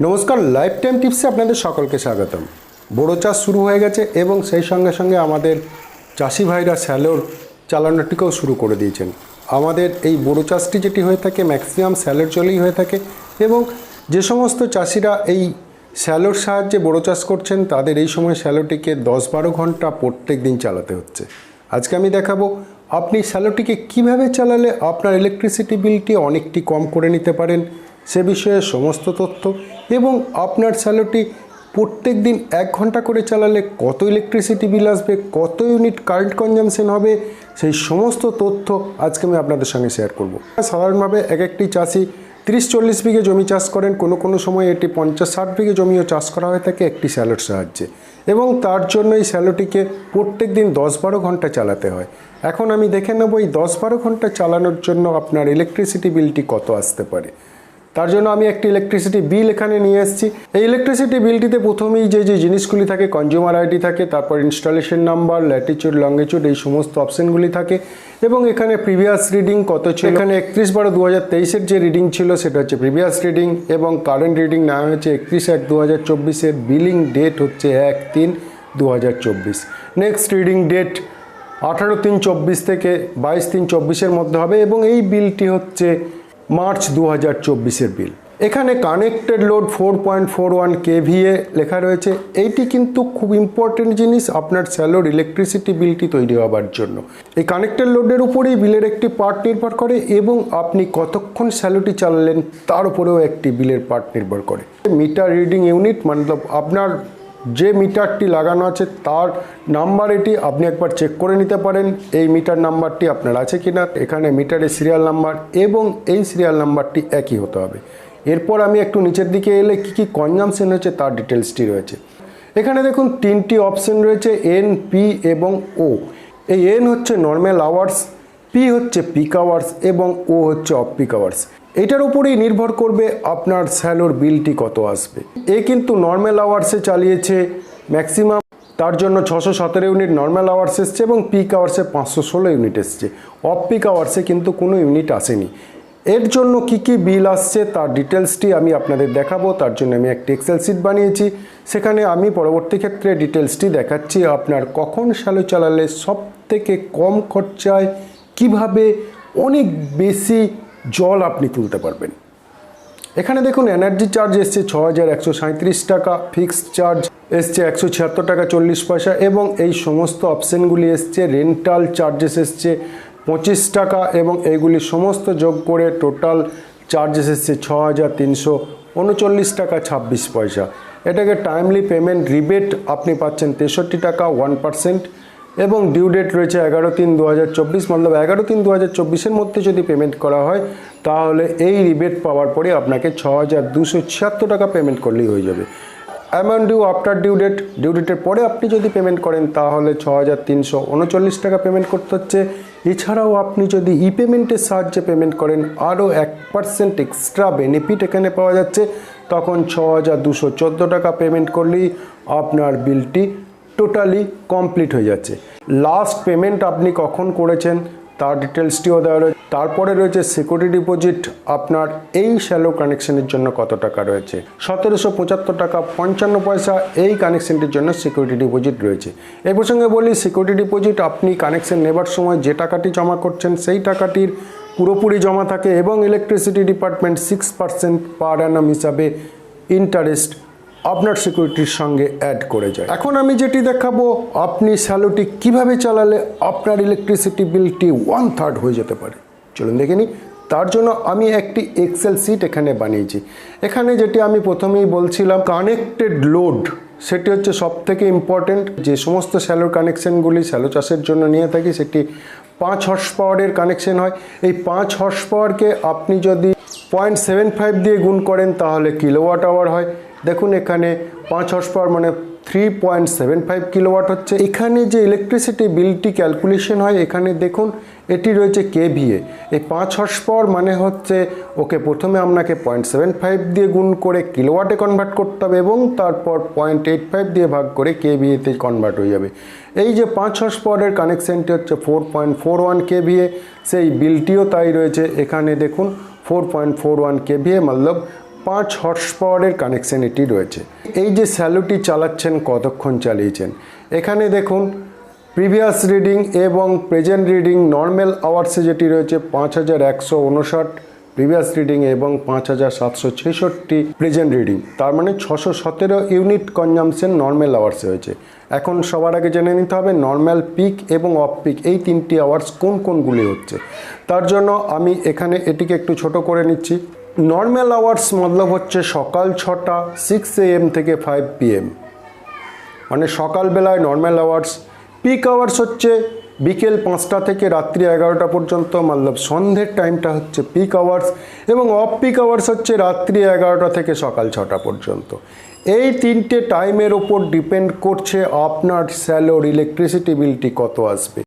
নমস্কার life time টিপসে আপনাদের সকলকে স্বাগতম। বড়ো চাষ শুরু হয়ে গেছে এবং সেই সঙ্গে সঙ্গে আমাদের চাষি ভাইরা স্যালোর চালানোটিকেও শুরু করে দিয়েছেন। আমাদের এই বড়ো চাষটি যেটি হয়ে থাকে ম্যাক্সিমাম স্যালোর জলেই হয়ে থাকে এবং যে সমস্ত চাষিরা এই স্যালোর সাহায্যে বড়ো চাষ করছেন, তাদের এই সময় স্যালোটিকে দশ বারো ঘণ্টা প্রত্যেক দিন চালাতে হচ্ছে। আজকে আমি দেখাবো, আপনি স্যালোটিকে কীভাবে চালালে আপনার ইলেকট্রিসিটি বিলটি অনেকটি কম করে নিতে পারেন সে বিষয়ে সমস্ত তথ্য এবং আপনার স্যালোটি প্রত্যেক দিন এক ঘণ্টা করে চালালে কত ইলেকট্রিসিটি বিল আসবে, কত ইউনিট কারেন্ট কনজামশন হবে, সেই সমস্ত তথ্য আজকে আমি আপনাদের সঙ্গে শেয়ার করব। সাধারণভাবে এক একটি চাষি তিরিশ চল্লিশ বিঘে জমি চাষ করেন, কোনো কোনো সময় এটি পঞ্চাশ ষাট বিঘে জমিও চাষ করা হয়ে থাকে একটি স্যালোর সাহায্যে। এবং তার জন্য এই স্যালোটিকে প্রত্যেক দিন দশ বারো ঘণ্টা চালাতে হয়। এখন আমি দেখে নেব এই দশ বারো ঘণ্টা চালানোর জন্য আপনার ইলেকট্রিসিটি বিলটি কত আসতে পারে। তার জন্য আমি একটি ইলেকট্রিসিটি বিল এখানে নিয়ে এসেছি। এই ইলেকট্রিসিটি বিলটিতে প্রথমেই যে যে জিনিসগুলি থাকে কনজিউমার আইডি থাকে, তারপর ইনস্টলেশন নাম্বার ল্যাটিচিউড লঙ্গিচিউড এই সমস্ত অপশনগুলি থাকে। এবং এখানে প্রিভিয়াস রিডিং কত ছিল? এখানে একত্রিশ বারো দু হাজার তেইশের যে রিডিং ছিল, সেটা হচ্ছে প্রিভিয়াস রিডিং এবং কারেন্ট রিডিং নেওয়া হয়েছে একত্রিশ এক দু হাজার চব্বিশের বিলিং ডেট হচ্ছে এক তিন দু হাজার চব্বিশ। নেক্সট রিডিং ডেট আঠারো তিন চব্বিশ থেকে বাইশ তিন চব্বিশের মধ্যে হবে এবং এই বিলটি হচ্ছে মার্চ দু হাজার চব্বিশের বিল। এখানে connected load four point four one KVA লেখা রয়েছে। এইটি কিন্তু খুব ইম্পর্টেন্ট জিনিস আপনার স্যালোর ইলেকট্রিসিটি বিলটি তৈরি হওয়ার জন্য। এই কানেক্টেড লোডের উপরেই বিলের একটি পার্ট নির্ভর করে এবং আপনি কতক্ষণ স্যালোটি চালালেন তার উপরেও একটি বিলের পার্ট নির্ভর করে। মিটার রিডিং ইউনিট মতলব আপনার যে মিটারটি লাগানো আছে তার নাম্বার এটি আপনি একবার চেক করে নিতে পারেন। এই মিটার নাম্বারটি আপনার আছে কিনা, এখানে মিটারের সিরিয়াল নাম্বার এবং এই সিরিয়াল নাম্বারটি একই হতে হবে। এরপর আমি একটু নিচের দিকে এলে কী কী কনজামশন হয়েছে তার ডিটেলসটি রয়েছে। এখানে দেখুন তিনটি অপশন রয়েছে এন পি এবং ও এই এন হচ্ছে নর্মাল আওয়ার্স পি হচ্ছে পিক আওয়ার্স এবং ও হচ্ছে অফ পিক আওয়ার্স এটার উপরেই নির্ভর করবে আপনার স্যালোর বিলটি কত আসবে। এ কিন্তু নর্মাল আওয়ার্সে চালিয়েছে ম্যাক্সিমাম তার জন্য ছশো সতেরো ইউনিট নর্মাল আওয়ার্স এসছে এবং পিক আওয়ার্সে পাঁচশো ষোলো ইউনিট এসছে। অফ পিক আওয়ার্সে কিন্তু কোনো ইউনিট আসেনি। এর জন্য কি কি বিল আসছে তার ডিটেলসটি আমি আপনাদের দেখাবো, তার জন্য আমি একটি এক্সেল সিট বানিয়েছি। সেখানে আমি পরবর্তী ক্ষেত্রে ডিটেলসটি দেখাচ্ছি, আপনার কখন শ্যালো চালালে সব থেকে কম খরচায়, কীভাবে অনেক বেশি জল আপনি তুলতে পারবেন। এখানে দেখুন এনার্জি চার্জ এসছে ছ হাজার একশো সাঁত্রিশ টাকা ফিক্সড চার্জ এসছে একশো ছিয়াত্তর টাকা চল্লিশ পয়সা এবং এই সমস্ত অপশানগুলি এসছে রেন্টাল চার্জেস এসছে পঁচিশ টাকা এবং এইগুলি সমস্ত যোগ করে টোটাল চার্জেস এসছে ছ হাজার তিনশো উনচল্লিশ টাকা ছাব্বিশ পয়সা। এটাকে টাইমলি পেমেন্ট রিবেট আপনি পাচ্ছেন তেষট্টি টাকা ওয়ান পার্সেন্ট এবং ডিউ ডেট রয়েছে এগারো তিন দু হাজার চব্বিশ, মতলব এগারো তিন দু হাজার চব্বিশের মধ্যে যদি পেমেন্ট করা হয়, তাহলে এই রিবেট পাওয়ার পরে আপনাকে ছ হাজার দুশো ছিয়াত্তর টাকা পেমেন্ট করলেই হয়ে যাবে। Amount due after due date due ডেটের পরে আপনি যদি পেমেন্ট করেন, তাহলে ছ হাজার তিনশো উনচল্লিশ টাকা পেমেন্ট করতে হচ্ছে। এছাড়াও আপনি যদি ই পেমেন্টের সাহায্যে পেমেন্ট করেন, আরও এক পার্সেন্ট এক্সট্রা বেনিফিট এখানে পাওয়া যাচ্ছে। তখন ছ হাজার দুশো চোদ্দ টাকা পেমেন্ট করলেই আপনার বিলটি টোটালি কমপ্লিট হয়ে যাচ্ছে। লাস্ট পেমেন্ট আপনি কখন করেছেন, তার ডিটেলসটিও দেওয়া রয়েছে। তারপরে রয়েছে সিকিউরিটি ডিপোজিট আপনার এই শ্যালো কানেকশনের জন্য কত টাকা রয়েছে? সতেরোশো পঁচাত্তর টাকা পঞ্চান্ন পয়সা, এই কানেকশনটির জন্য সিকিউরিটি ডিপোজিট রয়েছে। এই প্রসঙ্গে বলি সিকিউরিটি ডিপোজিট আপনি কানেকশন নেবার সময় যে টাকাটি জমা করছেন, সেই টাকাটির পুরোপুরি জমা থাকে এবং electricity department six percent per annum হিসাবে ইন্টারেস্ট আপনার সিকিউরিটির সঙ্গে অ্যাড করে যায়। এখন আমি যেটি দেখাবো, আপনি স্যালোটি কীভাবে চালালে আপনার ইলেকট্রিসিটি বিলটি ওয়ান থার্ড হয়ে যেতে পারে। চলুন দেখে নিই। তার জন্য আমি একটি এক্সেল সিট এখানে বানিয়েছি। এখানে যেটি আমি প্রথমেই বলছিলাম কানেক্টেড লোড সেটি হচ্ছে সব থেকে ইম্পর্টেন্ট যে সমস্ত স্যালোর কানেকশনগুলি স্যালো চাষের জন্য নিয়ে থাকি, সেটি পাঁচ হর্স পাওয়ারের কানেকশন হয়। এই পাঁচ হর্স পাওয়ারকে আপনি যদি পয়েন্ট সেভেন ফাইভ দিয়ে গুণ করেন, তাহলে কিলোওয়াট আওয়ার হয়। দেখুন এখানে পাঁচ হর্স পাওয়ার মানে three point seven five kilowatt হচ্ছে। এখানে যে ইলেকট্রিসিটি বিলটি ক্যালকুলেশন হয়, এখানে দেখুন এটি রয়েছে কে কেভিএ এই পাঁচ হর্স পাওয়ার মানে হচ্ছে ওকে প্রথমে আপনাকে পয়েন্ট সেভেন ফাইভ দিয়ে গুণ করে কিলোওয়াটে কনভার্ট করতে হবে এবং তারপর পয়েন্ট এইট ফাইভ দিয়ে ভাগ করে কেভিএতে কনভার্ট হয়ে যাবে। এই যে পাঁচ হর্স পাওয়ারের কানেকশানটি হচ্ছে four point four one K KVA সেই বিলটিও তাই রয়েছে। এখানে দেখুন four point four one K KVA মতলব পাঁচ হর্স পাওয়ারের কানেকশন এটি রয়েছে। এই যে স্যালুটি চালাচ্ছেন কতক্ষণ চালিয়েছেন? এখানে দেখুন প্রিভিয়াস রিডিং এবং প্রেজেন্ট রিডিং নর্মাল আওয়ার্সে যেটি রয়েছে পাঁচ হাজার একশো উনষাট প্রিভিয়াস রিডিং এবং পাঁচ হাজার সাতশো ছেষট্টি প্রেজেন্ট রিডিং তার মানে ছশো সতেরো ইউনিট কনজামশন নর্মাল আওয়ার্সে হয়েছে। এখন সবার আগে জেনে নিতে হবে নর্মাল পিক এবং অফ পিক এই তিনটি আওয়ার্স কোন কোনগুলি হচ্ছে? তার জন্য আমি এখানে এটিকে একটু ছোট করে নিচ্ছি। নর্মাল আওয়ার্স মতলব হচ্ছে সকাল ছটা সিক্স এএম থেকে ফাইভ পিএম মানে সকালবেলায় নর্মাল আওয়ার্স পিক আওয়ার্স হচ্ছে বিকেল পাঁচটা থেকে রাত্রি এগারোটা পর্যন্ত মতলব সন্ধ্যের টাইমটা হচ্ছে পিক আওয়ার্স এবং অফ পিক আওয়ার্স হচ্ছে রাত্রি এগারোটা থেকে সকাল ছটা পর্যন্ত। এই তিনটে টাইমের ওপর ডিপেন্ড করছে আপনার স্যালোর ইলেকট্রিসিটি বিলটি কত আসবে।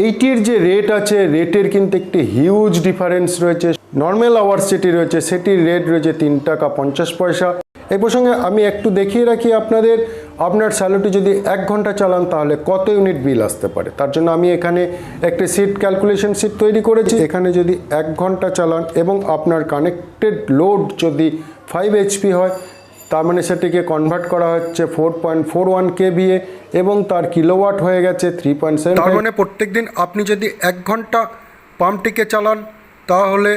এইটির যে রেট আছে রেটের কিন্তু একটি হিউজ ডিফারেন্স রয়েছে। নর্মাল আওয়ার্স যেটি রয়েছে সেটির রেট রয়েছে তিন টাকা পঞ্চাশ পয়সা। এই প্রসঙ্গে আমি একটু দেখিয়ে রাখি আপনাদের। আপনার স্যালোটি যদি এক ঘণ্টা চালান, তাহলে কত ইউনিট বিল আসতে পারে? তার জন্য আমি এখানে একটি সিট ক্যালকুলেশন সিট তৈরি করেছি। এখানে যদি এক ঘণ্টা চালান এবং আপনার কানেক্টেড লোড যদি ফাইভ এইচপি হয় তার মানে সেটিকে কনভার্ট করা হচ্ছে four point four one KVA এবং তার কিলোওয়াট হয়ে গেছে থ্রি পয়েন্ট সেভেন তার মানে প্রত্যেক দিন আপনি যদি এক ঘণ্টা পাম্পটিকে চালান তাহলে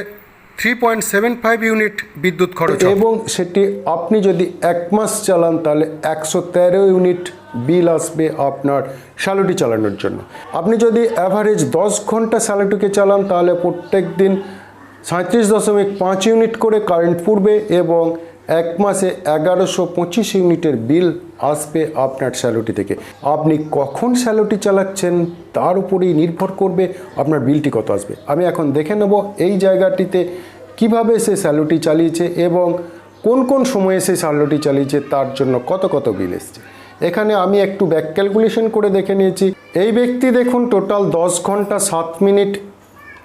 three point seven five unit বিদ্যুৎ খরচ এবং সেটি আপনি যদি এক মাস চালান তাহলে একশো তেরো ইউনিট বিল আসবে আপনার স্যালোটি চালানোর জন্য। আপনি যদি অ্যাভারেজ দশ ঘণ্টা স্যালোটিকে চালান তাহলে প্রত্যেক দিন সাঁত্রিশ দশমিক পাঁচ ইউনিট করে কারেন্ট পড়বে এবং এক মাসে এগারোশো পঁচিশ ইউনিটের বিল আসবে আপনার স্যালোটি থেকে। আপনি কখন স্যালোটি চালাচ্ছেন তার উপরেই নির্ভর করবে আপনার বিলটি কত আসবে। আমি এখন দেখে নেব এই জায়গাটিতে কীভাবে সে স্যালোটি চালিয়েছে এবং কোন কোন সময়ে সে স্যালোটি চালিয়েছে তার জন্য কত কত বিল এসছে। এখানে আমি একটু ব্যাক ক্যালকুলেশন করে দেখে নিয়েছি। এই ব্যক্তি দেখুন টোটাল দশ ঘণ্টা সাত মিনিট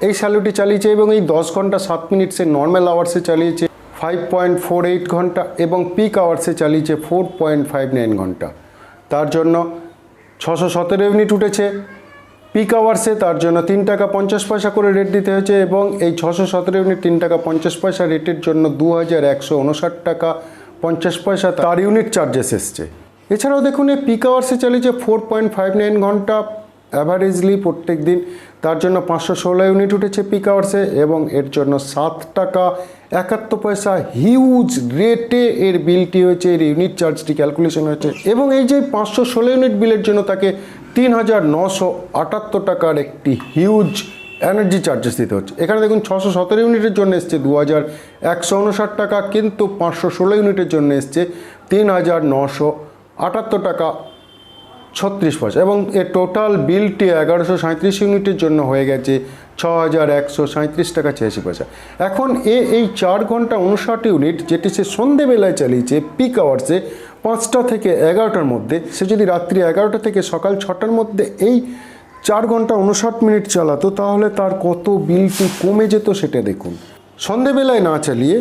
এই স্যালোটি চালিয়েছে এবং এই দশ ঘণ্টা সাত মিনিট সে নর্মাল আওয়ার্সে চালিয়েছে। ফাইভ পয়েন্ট ফোর এইট ঘণ্টা এবং পিক আওয়ার্সে চালিয়েছে ফোর পয়েন্ট ফাইভ নাইন ঘণ্টা। তার জন্য ছশো সতেরো ইউনিট উঠেছে। পিক আওয়ার্সে তার জন্য তিন টাকা পঞ্চাশ পয়সা করে রেট দিতে হয়েছে এবং এই ছশো সতেরো ইউনিট তিন টাকা পঞ্চাশ পয়সা রেটের জন্য দু হাজার একশো উনষাট টাকা পঞ্চাশ পয়সা তার ইউনিট চার্জেস এসছে। এছাড়াও দেখুন, এই পিক আওয়ার্সে চালিয়েছে ফোর পয়েন্ট ফাইভ নাইন ঘণ্টা। অ্যাভারেজলি প্রত্যেক দিন। তার জন্য পাঁচশো ষোলো ইউনিট উঠেছে পিক আওয়ার্সে এবং এর জন্য সাত টাকা একাত্তর পয়সা হিউজ রেটে এর বিলটি হয়েছে, এর ইউনিট চার্জটি ক্যালকুলেশন হয়েছে। এবং এই যে পাঁচশো ষোলো ইউনিট বিলের জন্য তাকে তিন হাজার নশো আটাত্তর টাকার একটি হিউজ এনার্জি চার্জেস দিতে হচ্ছে। এখানে দেখুন ছশো সতেরো ইউনিটের জন্য এসছে দু হাজার একশো উনষাট টাকা, কিন্তু পাঁচশো ষোলো ইউনিটের জন্য এসছে তিন হাজার নশো আটাত্তর টাকা। ছত্রিশ পয়সা। এবং এর টোটাল বিলটি এগারোশো সাঁত্রিশ ইউনিটের জন্য হয়ে গেছে ছ হাজার একশো সাঁত্রিশ টাকা ছিয়াশি পয়সা। এখন এ, এই চার ঘণ্টা উনষাট ইউনিট যেটি সে সন্ধেবেলায় চালিয়েছে পিক আওয়ার্সে পাঁচটা থেকে এগারোটার মধ্যে, সে যদি রাত্রি এগারোটা থেকে সকাল ছটার মধ্যে এই চার ঘণ্টা উনষাট মিনিট চালাতো, তাহলে তার কত বিলটি কমে যেত সেটা দেখুন। সন্ধেবেলায় না চালিয়ে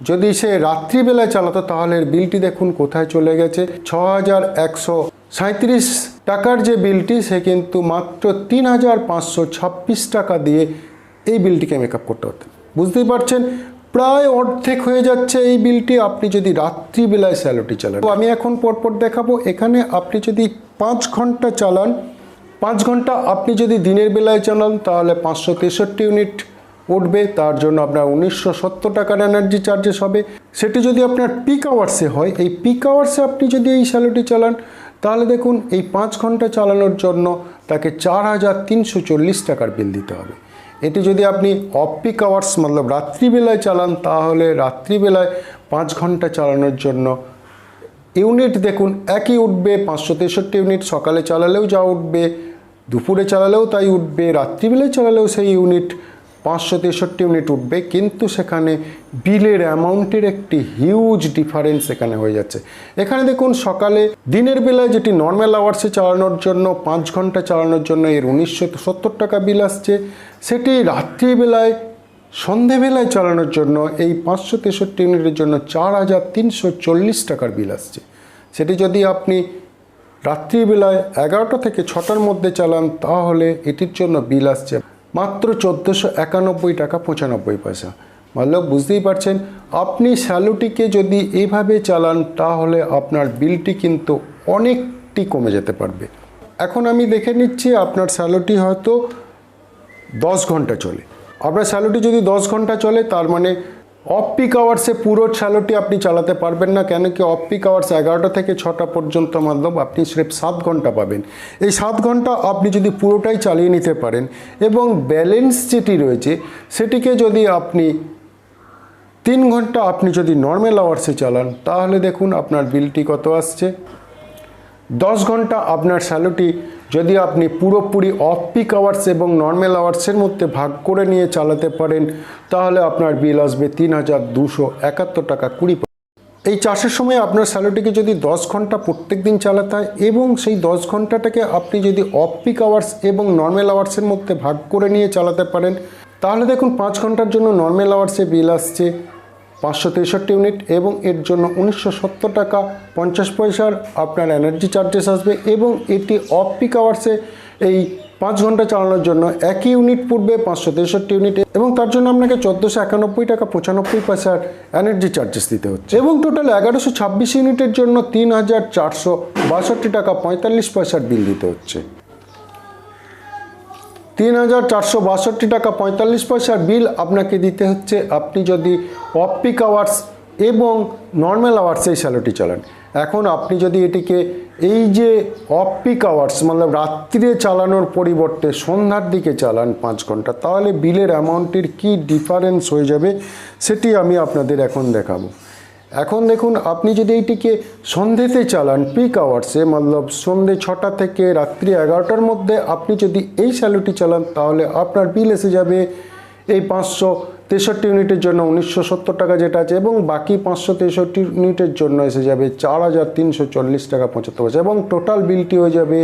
যদি সে রাত্রিবেলায় চালাতো, তাহলে বিলটি দেখুন কোথায় চলে গেছে ছ হাজার একশো সাঁত্রিশ টাকার যে বিলটি, সে কিন্তু মাত্র তিন হাজার পাঁচশো ছাব্বিশ টাকা দিয়ে এই বিলটিকে মেকআপ করতে হতেন বুঝতেই পারছেন? প্রায় অর্ধেক হয়ে যাচ্ছে এই বিলটি। আপনি যদি রাত্রিবেলায় স্যালোটি চালান, তো আমি এখন পরপর দেখাবো। এখানে আপনি যদি পাঁচ ঘণ্টা চালান, পাঁচ ঘণ্টা আপনি যদি দিনের বেলায় চালান, তাহলে পাঁচশো তেষট্টি ইউনিট উঠবে। তার জন্য আপনার উনিশশো সত্তর টাকার এনার্জি চার্জেস হবে। সেটি যদি আপনার পিক আওয়ার্সে হয়, এই পিক আওয়ার্সে আপনি যদি এই স্যালোটি চালান তাহলে দেখুন, এই পাঁচ ঘণ্টা চালানোর জন্য তাকে চার হাজার তিনশো চল্লিশ টাকার বিল দিতে হবে। এটি যদি আপনি অফ পিক আওয়ার্স, মতলব রাত্রিবেলায় চালান, তাহলে রাত্রিবেলায় পাঁচ ঘণ্টা চালানোর জন্য ইউনিট দেখুন, একই উঠবে, পাঁচশো তেষট্টি ইউনিট, সকালে চালালেও যা উঠবে, দুপুরে চালালেও তাই উঠবে, রাত্রিবেলায় চালালেও সেই ইউনিট পাঁচশো তেষট্টি ইউনিট উঠবে, কিন্তু সেখানে বিলের অ্যামাউন্টের একটি হিউজ ডিফারেন্স এখানে হয়ে যাচ্ছে। এখানে দেখুন, সকালে দিনের বেলায় যেটি নর্মাল আওয়ার্সে চালানোর জন্য, পাঁচ ঘণ্টা চালানোর জন্য এর উনিশশো সত্তর টাকা বিল আসছে, সেটি রাত্রিবেলায়, সন্ধেবেলায় চালানোর জন্য এই পাঁচশো তেষট্টি ইউনিটের জন্য চার হাজার তিনশো চল্লিশ টাকার বিল আসছে। সেটি যদি আপনি রাত্রিবেলায় এগারোটা থেকে ছটার মধ্যে চালান, তাহলে এটির জন্য বিল আসছে মাত্র চোদ্দোশো একানব্বই টাকা পঁচানব্বই পয়সা। মতলব বুঝতেই পারছেন, আপনি স্যালোটিকে যদি এভাবে চালান, তাহলে আপনার বিলটি কিন্তু অনেকটি কমে যেতে পারবে। এখন আমি দেখে নিচ্ছি, আপনার স্যালোটি হয়তো দশ ঘণ্টা চলে। আপনার স্যালোটি যদি দশ ঘণ্টা চলে, তার মানে অফ পিক আওয়ার্সে পুরো স্যালোটি আপনি চালাতে পারবেন না, কেন কি অফ পিক আওয়ার্স এগারোটা থেকে ছটা পর্যন্ত মতলব আপনি স্রেফ সাত ঘণ্টা পাবেন। এই সাত ঘণ্টা আপনি যদি পুরোটাই চালিয়ে নিতে পারেন এবং ব্যালেন্স যেটি রয়েছে, সেটিকে যদি আপনি তিন ঘণ্টা আপনি যদি নর্মাল আওয়ার্সে চালান, তাহলে দেখুন আপনার বিলটি কত আসছে। দশ ঘণ্টা আপনার স্যালোটি যদি আপনি পুরোপুরি অফ পিক আওয়ার্স এবং নর্মাল আওয়ার্সের মধ্যে ভাগ করে নিয়ে চালাতে পারেন, তাহলে আপনার বিল আসবে তিন হাজার দুশো একাত্তর টাকা কুড়ি। এই চাষের সময় আপনার স্যালোটিকে যদি দশ ঘণ্টা প্রত্যেক দিন চালাতে হয় এবং সেই দশ ঘন্টাটাকে আপনি যদি অফ পিক আওয়ার্স এবং নর্মাল আওয়ার্সের মধ্যে ভাগ করে নিয়ে চালাতে পারেন, তাহলে দেখুন পাঁচ ঘণ্টার জন্য নর্মাল আওয়ার্সে বিল আসছে পাঁচশো তেষট্টি ইউনিট এবং এর জন্য উনিশশো সত্তর টাকা পঞ্চাশ পয়সার আপনার এনার্জি চার্জেস আসবে এবং এটি অফ পিক আওয়ার্সে এই পাঁচ ঘণ্টা চালানোর জন্য একই ইউনিট পড়বে পাঁচশো তেষট্টি ইউনিট এবং তার জন্য আপনাকে চোদ্দোশো একানব্বই টাকা পঁচানব্বই পয়সার এনার্জি চার্জেস দিতে হচ্ছে। এবং টোটাল এগারোশো ছাব্বিশ ইউনিটের জন্য তিন হাজার চারশো বাষট্টি টাকা পঁয়তাল্লিশ পয়সার বিল দিতে হচ্ছে। তিন হাজার চারশো বাষট্টি টাকা পঁয়তাল্লিশ পয়সার বিল আপনাকে দিতে হচ্ছে। আপনি যদি অফ পিক আওয়ার্স এবং নর্মাল আওয়ার্সে এই স্যালোটি চালান। এখন আপনি যদি এটিকে এই যে অফ পিক আওয়ার্স মানে রাত্রিরে চালানোর পরিবর্তে সন্ধ্যার দিকে চালান পাঁচ ঘণ্টা, তাহলে বিলের অ্যামাউন্টের কি ডিফারেন্স হয়ে যাবে সেটি আমি আপনাদের এখন দেখাবো। এখন দেখুন, আপনি যদি এইটিকে সন্ধেতে চালান পিক আওয়ার্সে মতলব সন্ধে ছটা থেকে রাত্রি এগারোটার মধ্যে আপনি যদি এই স্যালুটি চালান, তাহলে আপনার বিল এসে যাবে এই পাঁচশো তেষট্টি ইউনিটের জন্য উনিশশো সত্তর টাকা যেটা আছে, এবং বাকি পাঁচশো তেষট্টি ইউনিটের জন্য এসে যাবে চার হাজার তিনশো চল্লিশ টাকা পঁচাত্তর পয়সা, এবং টোটাল বিলটি হয়ে যাবে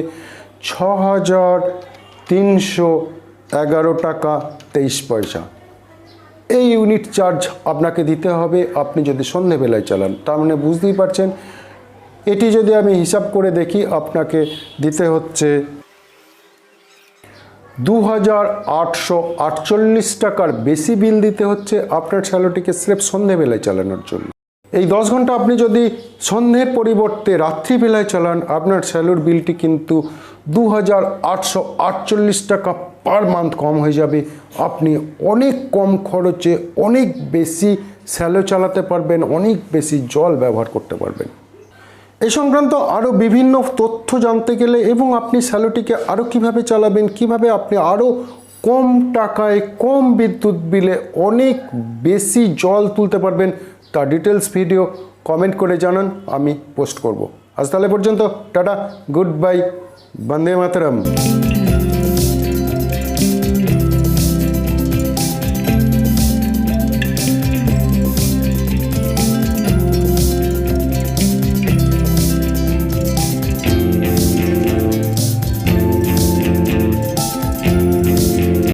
ছ হাজার তিনশো এগারো টাকা তেইশ পয়সা। এই ইউনিট চার্জ আপনাকে দিতে হবে। আপনি যদি সন্ধেবেলায় চালান, তার মানে বুঝতেই পারছেন। এটি যদি আমি হিসাব করে দেখি, আপনাকে দিতে হচ্ছে দু হাজার আটশো আটচল্লিশ টাকার বেশি বিল দিতে হচ্ছে আপনার স্যালোটিকে স্রেফ সন্ধেবেলায় চালানোর জন্য। এই দশ ঘণ্টা আপনি যদি সন্ধ্যের পরিবর্তে রাত্রিবেলায় চালান, আপনার স্যালোর বিলটি কিন্তু দু হাজার আটশো আটচল্লিশ টাকা পার মান্থ কম হয়ে যাবে। আপনি অনেক কম খরচে অনেক বেশি স্যালো চালাতে পারবেন, অনেক বেশি জল ব্যবহার করতে পারবেন। এই সংক্রান্ত আরও বিভিন্ন তথ্য জানতে গেলে এবং আপনি স্যালোটিকে আরও কীভাবে চালাবেন, কীভাবে আপনি আরও কম টাকায় কম বিদ্যুৎ বিলে অনেক বেশি জল তুলতে পারবেন তার ডিটেলস ভিডিও কমেন্ট করে জানান, আমি পোস্ট করব। আজ তাহলে পর্যন্ত, টাটা, গুড বাই, বন্দে মাতরম।